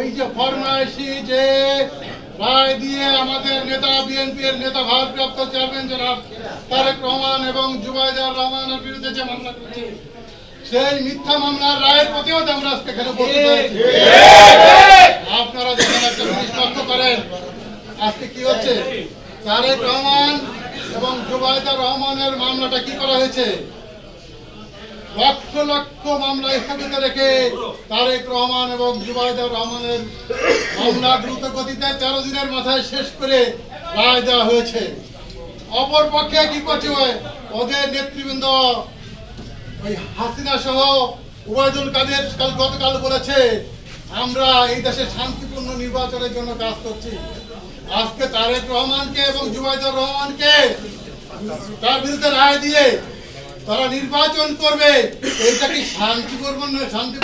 এই যে ফরমাইশি যে রায় দিয়ে আমাদের নেতা বিএনপির নেতা ভারপ্রাপ্ত চেয়ারম্যান জনাব তারেক রহমান এবং জুবাইদার রহমানের বিরুদ্ধে যে মামলা করেছে সেই মিথ্যা মামলার রায়ের প্রতিও তো আমরা আজকে এখানে আপনারা যখন একটা লক্ষ্য করেন আজকে কি হচ্ছে? তারেক রহমান এবং জুবাইদার রহমানের মামলাটা কি করা হয়েছে? লক্ষ লক্ষ মামলা স্থগিত রেখে তারেক রহমান এবং জুবাইদুর রহমানের মামলা দ্রুত গতিতে তেরো দিনের মাথায় শেষ করে রায় দেওয়া হয়েছে। অপর পক্ষে কি করছে ওদের নেতৃবৃন্দ? ওই হাসিনা সহ উবায়দুল কাদের কাল গতকাল বলেছে, আমরা এই দেশে শান্তিপূর্ণ নির্বাচনের জন্য কাজ করছি। আজকে তারেক রহমানকে এবং জুবাইদুর রহমানকে তার বিরুদ্ধে রায় দিয়ে তারা নির্বাচন করবে এটাকে কি শান্তি করবেন না শান্তি!